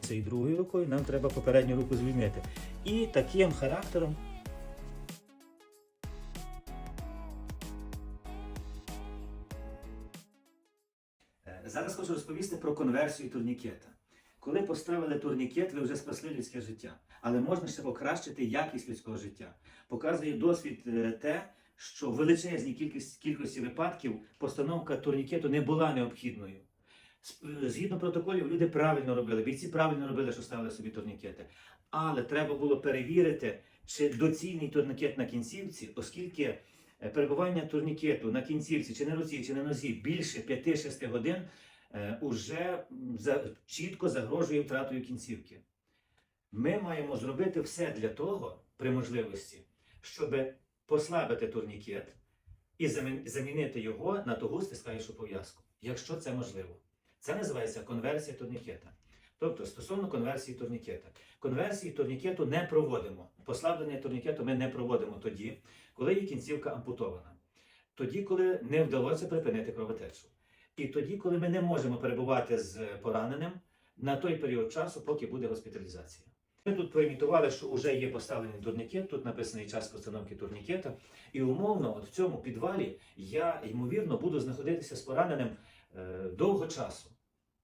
Цією другою рукою нам треба попередню руку звільнити. І таким характером Е, Зараз хочу розповісти про конверсію турнікета. Коли поставили турнікет, ви вже спасли людське життя, але можна ще покращити якість людського життя. Показує досвід е, те, що в величезній кількості, кількості випадків постановка турнікету не була необхідною. Згідно протоколів, люди правильно робили, бійці правильно робили, що ставили собі турнікети. Але треба було перевірити, чи доцільний турнікет на кінцівці, оскільки е, перебування турнікету на кінцівці, чи на руці, чи на нозі більше 5-6 годин е, уже за, чітко загрожує втратою кінцівки. Ми маємо зробити все для того, при можливості, щоб послабити турнікет і замінити його на тугу стискаючу пов'язку, якщо це можливо. Це називається конверсія турнікета. Тобто, стосовно конверсії турнікета. Конверсії турнікету не проводимо. Послаблення турнікету ми не проводимо тоді, коли є кінцівка ампутована. Тоді, коли не вдалося припинити кровотечу. І тоді, коли ми не можемо перебувати з пораненим на той період часу, поки буде госпіталізація. Ми тут проімітували, що вже є поставлений турнікет, тут написаний час постановки турнікета. І умовно, от в цьому підвалі я, ймовірно, буду знаходитися з пораненим е, довго часу,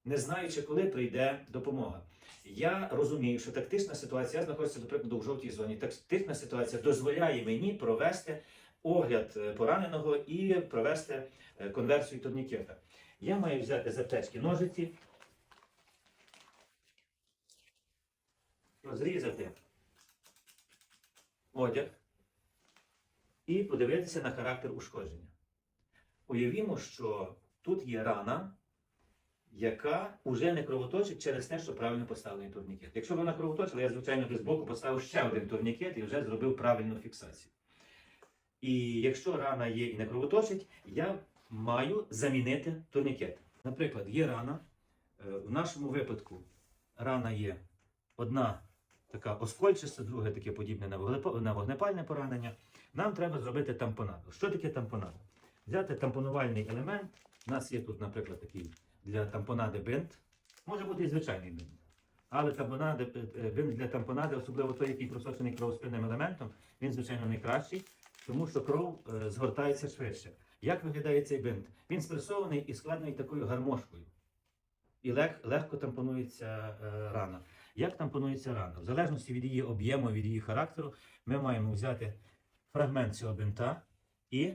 не знаючи, коли прийде допомога. Я розумію, що тактична ситуація, я знаходжуся, до прикладу, в жовтій зоні. Тактична ситуація дозволяє мені провести огляд е, пораненого і провести е, конверсію турнікета. Я маю взяти з аптечки ножиці, розрізати одяг і подивитися на характер ушкодження. Уявімо, що тут є рана, яка вже не кровоточить через те, що правильно поставлений турнікет. Якщо б вона кровоточила, я, звичайно, би збоку поставив ще один турнікет і вже зробив правильну фіксацію. І якщо рана є і не кровоточить, я маю замінити турнікет. Наприклад, є рана. Е, В нашому випадку рана є одна така оскольчиста, друга таке подібне на вогнепальне поранення. Нам треба зробити тампонаду. Що таке тампонада? Взяти тампонувальний елемент. У нас є тут, наприклад, такий для тампонади бинт. Може бути і звичайний бинт. Але тампонади, е, бинт для тампонади, особливо той, який просочений кровоспинним елементом, він, звичайно, найкращий, тому що кров е, згортається швидше. Як виглядає цей бинт? Він спресований і складений такою гармошкою. І лег, легко тампонується е, рана. Як тампонується рана? В залежності від її об'єму, від її характеру, ми маємо взяти фрагмент цього бинта і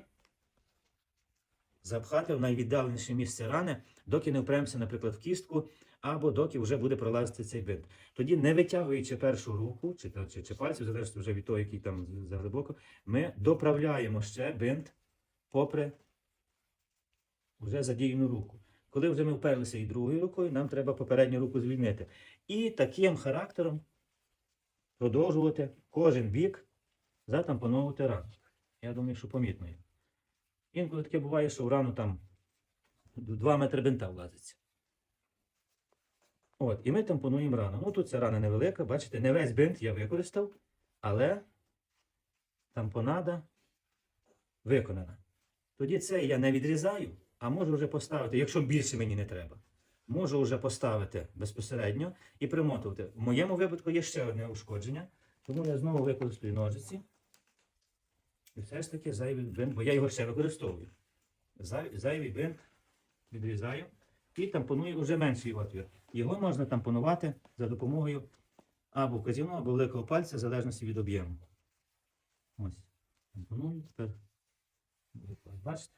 запхати в найвіддаленіше місце рани, доки не впремося, наприклад, в кістку, або доки вже буде пролазити цей бинт. Тоді, не витягуючи першу руку чи, чи, чи пальців, залежно вже від того, який там заглибоко, ми доправляємо ще бинт попри вже задіяну руку. Коли вже ми вперлися і другою рукою, нам треба попередню руку звільнити. І таким характером продовжувати кожен бік затампоновувати рану. Я думаю, що помітно. є. Інколи таке буває, що в рану там 2 метри бинта влазиться. От, і ми тампонуємо рану. Ну тут ця рана невелика, бачите, не весь бинт я використав, але тампонада виконана. Тоді це я не відрізаю, а можу вже поставити, якщо більше мені не треба. Можу вже поставити безпосередньо і примотувати. В моєму випадку є ще одне ушкодження, тому я знову використаю ножиці. І все ж таки зайвий бинт, бо я його ще використовую. Зай- Зайвий бинт відрізаю і тампоную вже менший отвір. Його можна тампонувати за допомогою або вказівного, або великого пальця, в залежності від об'єму. Ось. Тампоную тепер. Бачите?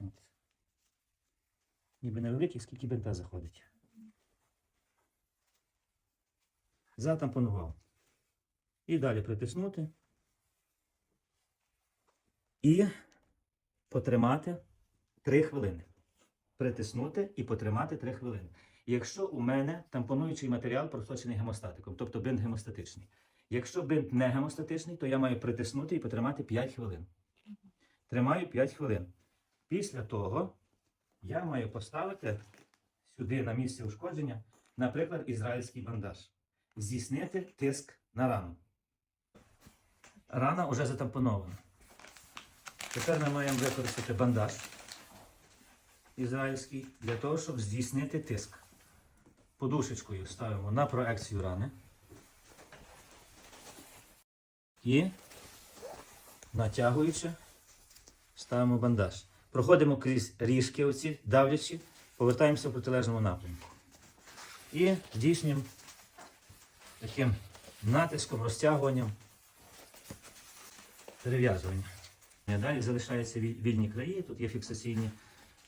От. Ніби невеликий, скільки бинта заходить. Затампонував. І далі притиснути. І потримати 3 хвилини. Притиснути і потримати 3 хвилини. Якщо у мене тампонуючий матеріал просочений гемостатиком, тобто бинт гемостатичний. Якщо бинт не гемостатичний, то я маю притиснути і потримати 5 хвилин. Тримаю 5 хвилин. Після того я маю поставити сюди на місце ушкодження, наприклад, ізраїльський бандаж. Здійснити тиск на рану. Рана вже затампонована. Тепер ми маємо використати бандаж ізраїльський для того, щоб здійснити тиск. Подушечкою ставимо на проекцію рани. І натягуючи, ставимо бандаж. Проходимо крізь ріжки оці, давлячи, повертаємося в протилежному напрямку. І здійснюємо таким натиском, розтягуванням, перев'язування. Далі залишаються вільні краї, тут є фіксаційні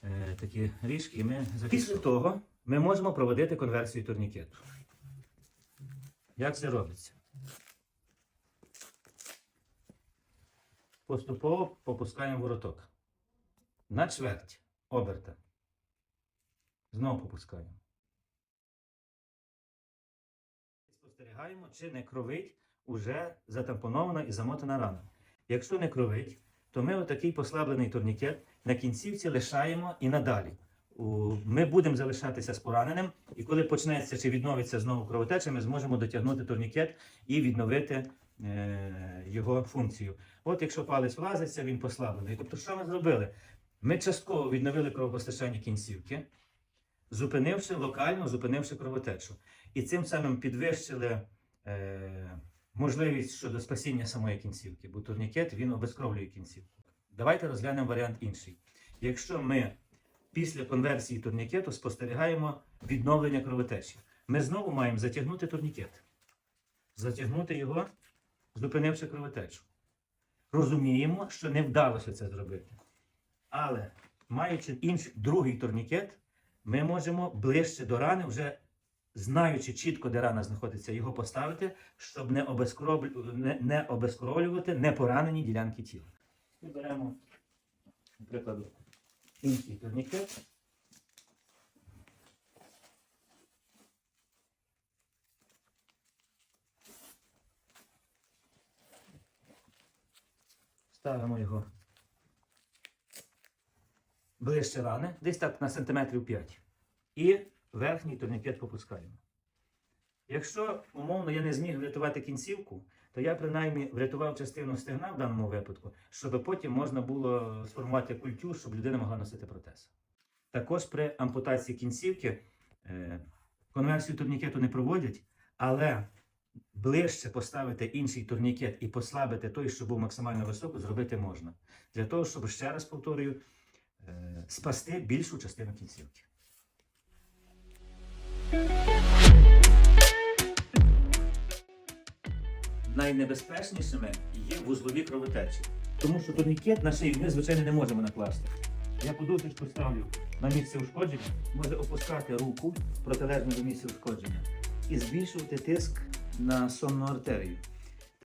е, такі ріжки, і ми. Після того ми можемо проводити конверсію турнікету. Як це робиться? Поступово попускаємо вороток. На чверть оберта. Знову попускаємо. Спостерігаємо, чи не кровить уже затампонована і замотана рана. Якщо не кровить, то ми отакий послаблений турнікет на кінцівці лишаємо і надалі. Ми будемо залишатися з пораненим, і коли почнеться чи відновиться знову кровотеча, ми зможемо дотягнути турнікет і відновити е, його функцію. От якщо палець влазиться, він послаблений. Тобто, що ми зробили? Ми частково відновили кровопостачання кінцівки, зупинивши локально, зупинивши кровотечу. І цим самим підвищили е, можливість щодо спасіння самої кінцівки, бо турнікет він обезкровлює кінцівку. Давайте розглянемо варіант інший. Якщо ми після конверсії турнікету спостерігаємо відновлення кровотечі, ми знову маємо затягнути турнікет, затягнути його, зупинивши кровотечу. Розуміємо, що не вдалося це зробити. Але маючи інший другий турнікет, ми можемо ближче до рани, вже знаючи чітко, де рана знаходиться, його поставити, щоб не, не обезкровлювати непоранені ділянки тіла. І беремо, наприклад, інший турнікет. Ставимо його ближче рани, десь так на сантиметрів 5. І верхній турнікет попускаємо. Якщо, умовно, я не зміг врятувати кінцівку, то я принаймні врятував частину стегна в даному випадку, щоб потім можна було сформувати культю, щоб людина могла носити протез. Також при ампутації кінцівки е, конверсію турнікету не проводять, але ближче поставити інший турнікет і послабити той, що був максимально високо, зробити можна. Для того, щоб ще раз повторюю, спасти більшу частину кінцівки. Найнебезпечнішими є вузлові кровотечі. Тому що турнікет на шию ми, звичайно, не можемо накласти. Я подушечку ставлю на місце ушкодження, може опускати руку протилежно до місця ушкодження і збільшувати тиск на сонну артерію.